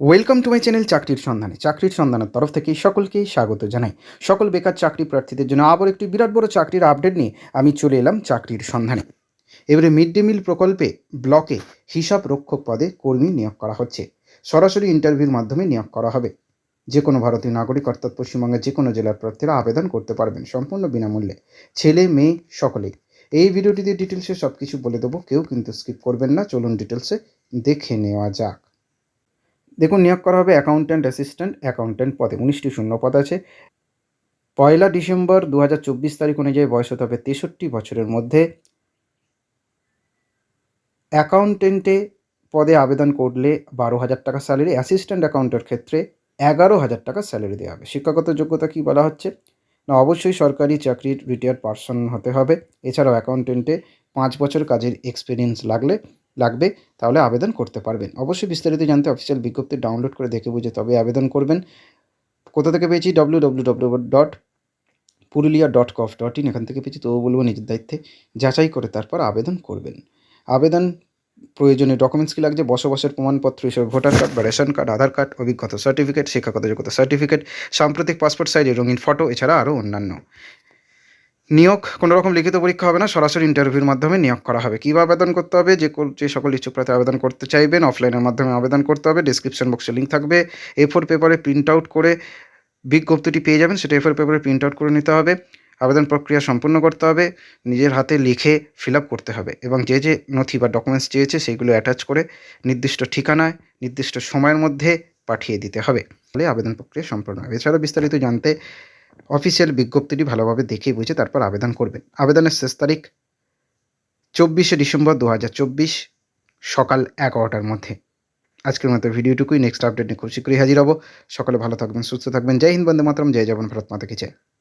Welcome to my channel চাকরির সন্ধানে চাকরির সন্ধানের তরফ থেকে সকলকে স্বাগত জানাই। সকল বেকার চাকরি প্রার্থীদের জন্য আবার একটি বিরাট বড় চাকরির আপডেট নিয়ে আমি চলে এলাম চাকরির সন্ধানে এবারে মিড ডে মিল প্রকল্পে ব্লকে হিসাব রক্ষক পদে কর্মী নিয়োগ করা হচ্ছে। সরাসরি ইন্টারভিউর মাধ্যমে নিয়োগ করা হবে। যে কোনো ভারতীয় নাগরিক অর্থাৎ পশ্চিমবঙ্গের যে কোনো জেলার প্রার্থীরা আবেদন করতে পারবেন সম্পূর্ণ বিনামূল্যে। ছেলে, মেয়ে সকলেই। এই ভিডিওটিতে ডিটেলসে সব কিছু বলে দেবো। কেউ কিন্তু স্কিপ করবেন না। চলুন ডিটেলসে দেখে নেওয়া যাক। দেখুন, নিয়োগ করা হবে অ্যাকাউন্ট্যান্ট অ্যাসিস্ট্যান্ট অ্যাকাউন্ট্যান্ট পদে। উনিশটি শূন্য পদ আছে। পয়লা ডিসেম্বর দু হাজার চব্বিশ তারিখ অনুযায়ী বয়স হতে হবে তেষট্টি বছরের মধ্যে। অ্যাকাউন্টেন্টে পদে আবেদন করলে বারো হাজার টাকা স্যালারি অ্যাসিস্ট্যান্ট অ্যাকাউন্টের ক্ষেত্রে এগারো হাজার টাকা স্যালারি দেওয়া হবে। শিক্ষাগত যোগ্যতা কি বলা হচ্ছে? না, অবশ্যই সরকারি চাকরির রিটায়ার পার্সন হতে হবে। এছাড়াও অ্যাকাউন্টেন্টে পাঁচ বছর কাজের এক্সপিরিয়েন্স লাগলে লাগবে, তাহলে আবেদন করতে পারবেন। অবশ্যই বিস্তারিত জানতে অফিসিয়াল বিজ্ঞপ্তি ডাউনলোড করে দেখে বুঝে তবে আবেদন করবেন। কোথা থেকে পেয়েছি? W W W dot Purulia dot gov dot in এখান থেকে পেয়েছি তবু বলব নিজের দায়িত্বে যাচাই করে তারপর আবেদন করবেন। আবেদন প্রয়োজনীয় ডকুমেন্টস কী লাগছে? বসবাসের প্রমাণপত্র হিসেবে ভোটার কার্ড বা রেশন কার্ড আধার কার্ড অভিজ্ঞতা সার্টিফিকেট শিক্ষাগত যোগ্যতা সার্টিফিকেট সাম্প্রতিক পাসপোর্ট সাইজের রঙিন ফটো এছাড়া আরও অন্যান্য। নিয়োগ কোনো রকম লিখিত পরীক্ষা হবে না, সরাসরি ইন্টারভিউর মাধ্যমে নিয়োগ করা হবে। কীভাবে আবেদন করতে হবে? যে যে সকল ইচ্ছুক প্রার্থী আবেদন করতে চাইবেন অফলাইনের মাধ্যমে আবেদন করতে হবে ডিসক্রিপশন বক্সে লিঙ্ক থাকবে। এ ফোর পেপারে প্রিন্ট আউট করে বিজ্ঞপ্তিটি পেয়ে যাবেন, সেটা এ ফোর পেপারে প্রিন্ট আউট করে নিতে হবে। আবেদন প্রক্রিয়া সম্পূর্ণ করতে হবে, নিজের হাতে লিখে ফিল করতে হবে এবং যে যে নথি বা ডকুমেন্টস চেয়েছে সেইগুলো অ্যাটাচ করে নির্দিষ্ট ঠিকানায়, নির্দিষ্ট সময়ের মধ্যে পাঠিয়ে দিতে হবে। তাহলে আবেদন প্রক্রিয়া সম্পূর্ণ হবে। এছাড়া বিস্তারিত জানতে অফিসিয়াল বিজ্ঞপ্তিটি ভালোভাবে দেখে বুঝে তারপর আবেদন করবেন। আবেদনের শেষ তারিখ চব্বিশে ডিসেম্বর দু হাজার চব্বিশ, সকাল এগারোটার মধ্যে। আজকের মতো ভিডিওটুকুই। নেক্সট আপডেট নিয়ে খুব শীঘ্রই হাজির হব। সকলে ভালো থাকবেন, সুস্থ থাকবেন। জয় হিন্দ, বন্দে মাতরম। জয় জগন ভারত মাতা কি জয়।